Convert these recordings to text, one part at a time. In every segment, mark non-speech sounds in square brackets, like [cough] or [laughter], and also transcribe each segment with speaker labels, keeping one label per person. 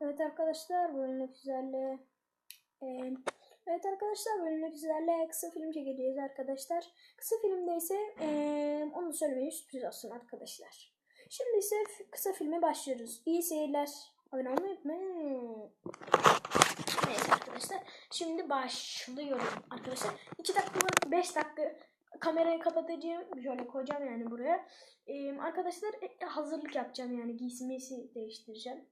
Speaker 1: Evet arkadaşlar bugün sizlerle Ee, Evet arkadaşlar bugün sizlerle kısa film çekeceğiz arkadaşlar. Kısa filmde ise ee, onu söylemeyi sürpriz olsun arkadaşlar. Şimdi ise kısa filme başlıyoruz. İyi seyirler. Abone olmayı unutmayın. Neyse arkadaşlar. Şimdi başlıyorum arkadaşlar. 2 dakika 5 dakika kamerayı kapatacağım. Şöyle koyacağım yani buraya. Ee, arkadaşlar e, hazırlık yapacağım yani giysimi değiştireceğim.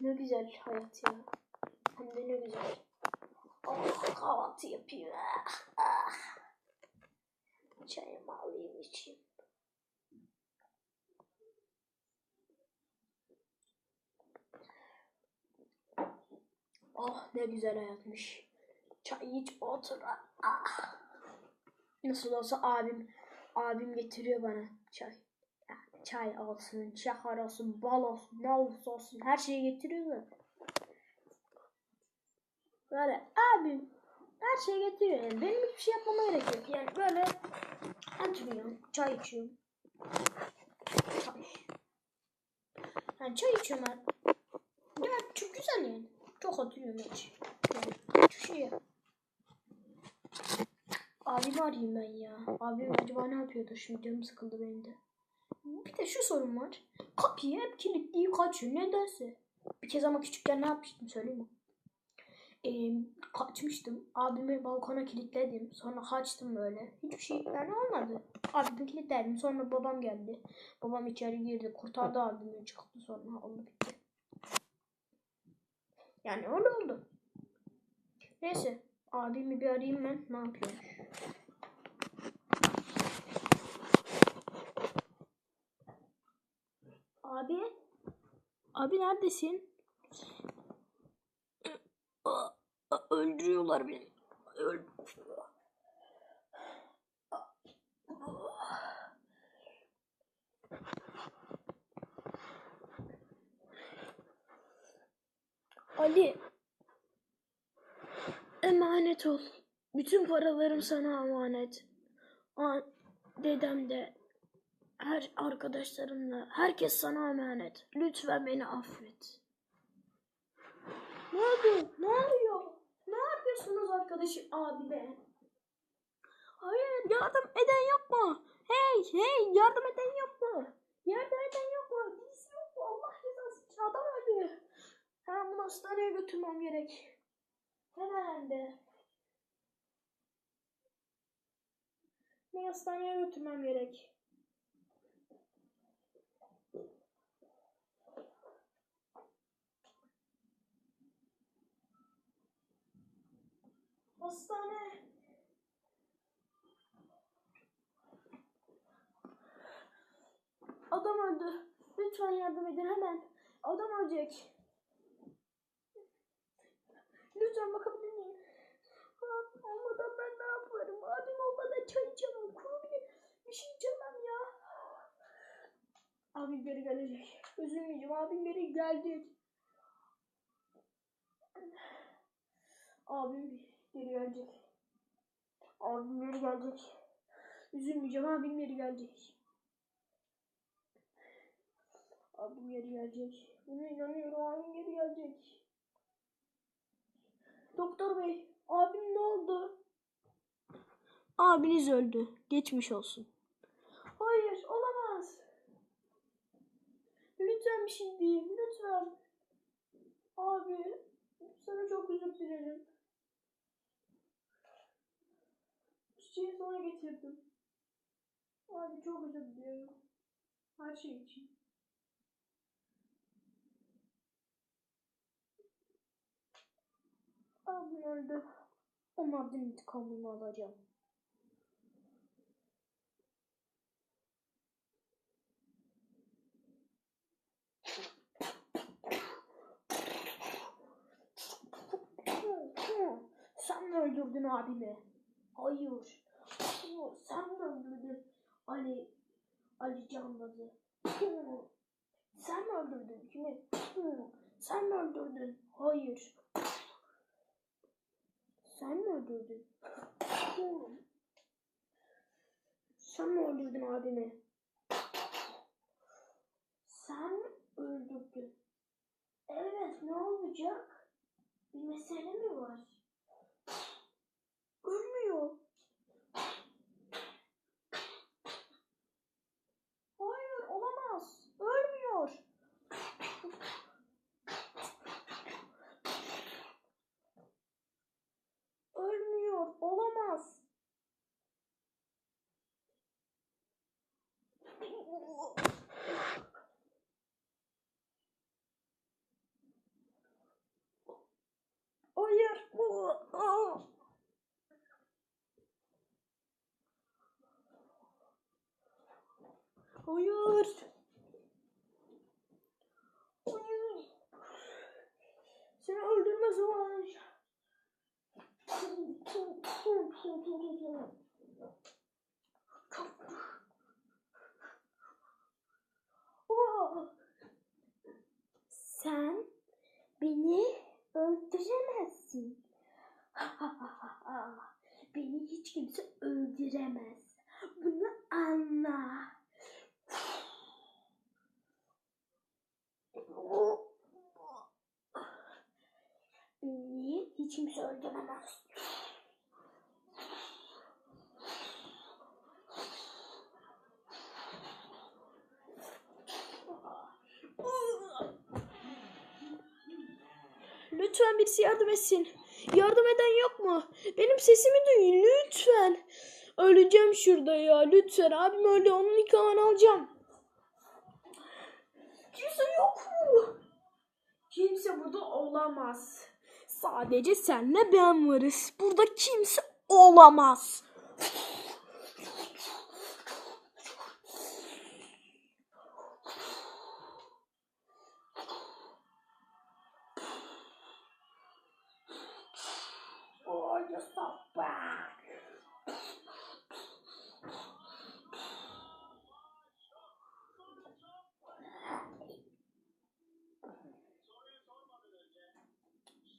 Speaker 1: Ne güzel hayat ya. De ne güzel. Oh, kahvaltı yapayım. Ah, ah. Çayımı alayım içeyim. Oh ne güzel hayatmış. Çay iç otur. Ah. Nasıl olsa abim abim getiriyor bana çay. Ya, Çay olsun, şeker olsun, bal olsun, ne olursa olsun her şeyi getiriyor. Böyle abim her şeyi getiriyor. Yani benim hiçbir şey yapmama gerek yok. Yani böyle oturuyorum, çay içiyorum. Çay. Yani çay içiyorum ben. Ya çok güzel yani. Çok oturuyorum hiç. Yani hiçbir şey. Abimi arayayım ben ya. Abim acaba ne yapıyordur şimdi canım sıkıldı benim de. Bir de şu sorun var. Kapıyı hep kilitleyip kaçıyor nedense. Bir kez ama küçükken ne yapmıştım söyleyeyim mi? Ee, kaçmıştım. Abimi balkona kilitledim. Sonra kaçtım böyle. Hiçbir şey yani olmadı. Abimi kilitledim. Sonra babam geldi. Babam içeri girdi. Kurtardı abimi. Çıktı sonra. Oldu bitti. Yani öyle oldu. Neyse. Abimi bir arayayım ben. Ne yapıyormuş? Abi. Abi neredesin? Öldürüyorlar beni. Öl Ali. Emanet ol. Bütün paralarım sana emanet. An dedem de her arkadaşlarımla herkes sana emanet. Lütfen beni affet. Ne oldu? Ne oluyor? Arkadaşım abi be? Hayır yardım eden yok mu? Hey hey yardım eden yok mu? Yardım eden yok mu? Birisi yok mu? Allah rızası adam öldü. Hemen bunu hastaneye götürmem gerek. Hemen hem de. Ne hastaneye götürmem gerek. Adam öldü. Lütfen yardım edin hemen. Adam ölecek. Lütfen bakabilir miyim? Abim olmadan ben ne yaparım? Abim olmadan çay içemem. Kuru bir, bir şey içemem ya. Abim geri gelecek. Üzülmeyeceğim. Abim geri gelecek. Abim geri gelecek. Abim geri gelecek. Üzülmeyeceğim. Abim geri gelecek. Abim geri gelecek. Buna inanıyorum. Abim geri gelecek. Doktor bey, abim ne oldu? Abiniz öldü. Geçmiş olsun. Hayır, olamaz. Lütfen bir şey deyin, lütfen. Abi, sana çok özür dilerim. Çiçeği sana getirdim. Abi çok özür dilerim. Her şey için. Abim öldü. Onlardan intikamımı alacağım. öldürdün abimi? Hayır. Sen mi öldürdün Ali Ali Canlaz'ı? Sen mi öldürdün kimi? Sen mi öldürdün? Hayır. Sen mi öldürdün? Sen mi öldürdün abimi? Sen öldürdün. Evet ne olacak? Bir mesele mi var? Ölmüyor. Hayır olamaz. Ölmüyor. Ölmüyor. Olamaz. Hayır. Aa! Hayır. Hayır. Seni öldürme zamanı. Sen beni öldüremezsin. [laughs] beni hiç kimse öldüremez. Bunu anla. Beni hiç kimse öldüremez. Lütfen birisi yardım etsin. Yardım eden yok mu? Benim sesimi duyun lütfen. Öleceğim şurada ya lütfen. Abim öldü onun nikahını alacağım. Kimse yok mu? Kimse burada olamaz. Sadece senle ben varız. Burada kimse olamaz. Oh, you're so bad.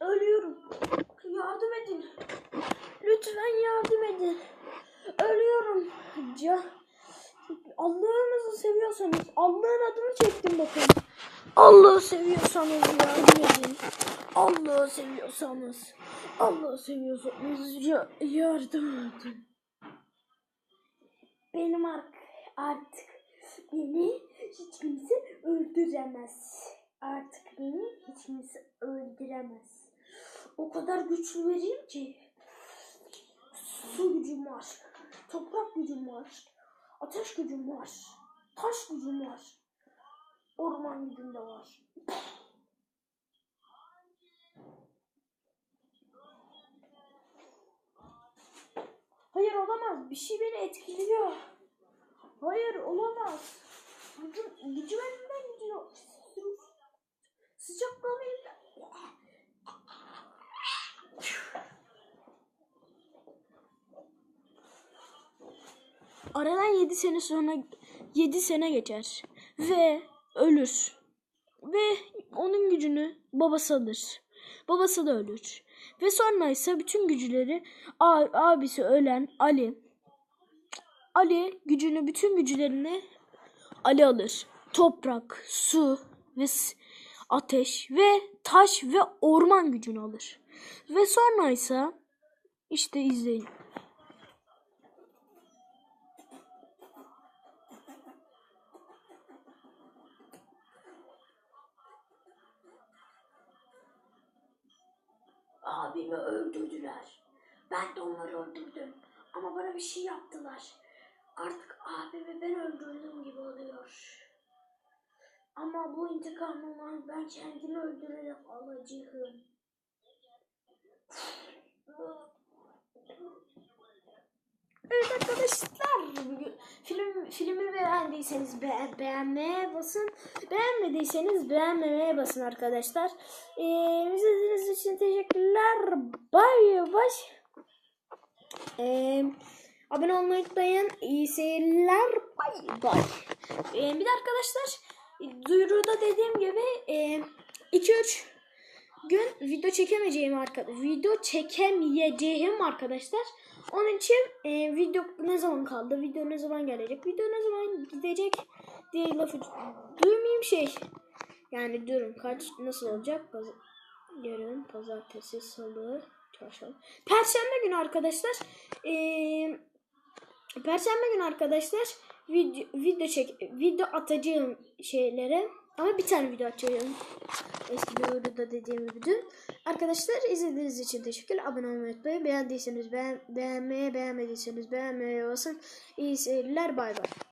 Speaker 1: Ölüyorum. Yardım edin. Lütfen yardım edin. Ölüyorum. Ca Allah'ınızı seviyorsanız Allah'ın adını çektim bakın. Allah'ı seviyorsanız yardım edin. Allah'ı seviyorsanız Allah'ı seviyorsanız ya- yardım edin. Benim artık, artık beni hiç kimse öldüremez. Artık beni hiç kimse öldüremez. O kadar güçlü vereyim ki. Su gücüm var. Toprak gücüm var. Ateş gücüm var. Taş gücüm var. Orman gücüm de var. Hayır olamaz. Bir şey beni etkiliyor. Hayır olamaz. Gücüm, gücüm Aradan 7 sene sonra 7 sene geçer ve ölür. Ve onun gücünü babası alır. Babası da ölür. Ve sonra ise bütün güçleri a- abisi ölen Ali Ali gücünü bütün güçlerini Ali alır. Toprak, su ve ateş ve taş ve orman gücünü alır. Ve sonra ise işte izleyin. Abimi öldürdüler. Ben de onları öldürdüm. Ama bana bir şey yaptılar. Artık abimi ben öldürdüm gibi oluyor. Ama bu intikamımı ben kendimi öldürerek alacağım. Evet arkadaşlar beğendiyseniz be, beğenmeye basın. Beğenmediyseniz beğenmemeye basın arkadaşlar. Ee, izlediğiniz için teşekkürler. Bay bay. Ee, abone olmayı unutmayın. İyi seyirler. Bay bay. Ee, bir de arkadaşlar duyuruda dediğim gibi 2-3 gün video çekemeyeceğim arkadaşlar. Video çekemeyeceğim arkadaşlar. Onun için e, video ne zaman kaldı? Video ne zaman gelecek? Video ne zaman gidecek diye lafı duymayayım şey. Yani durun kaç nasıl olacak? Yarın pazartesi, salı, çarşamba. Perşembe günü arkadaşlar. Eee Perşembe günü arkadaşlar video, video çek video atacağım şeylere ama bir tane video atacağım. Eski videoda dediğim gibi. Arkadaşlar izlediğiniz için teşekkürler. Abone olmayı unutmayın. Beğendiyseniz beğen, beğenmeye beğenmediyseniz beğenmeye basın. İyi seyirler. Bay bay.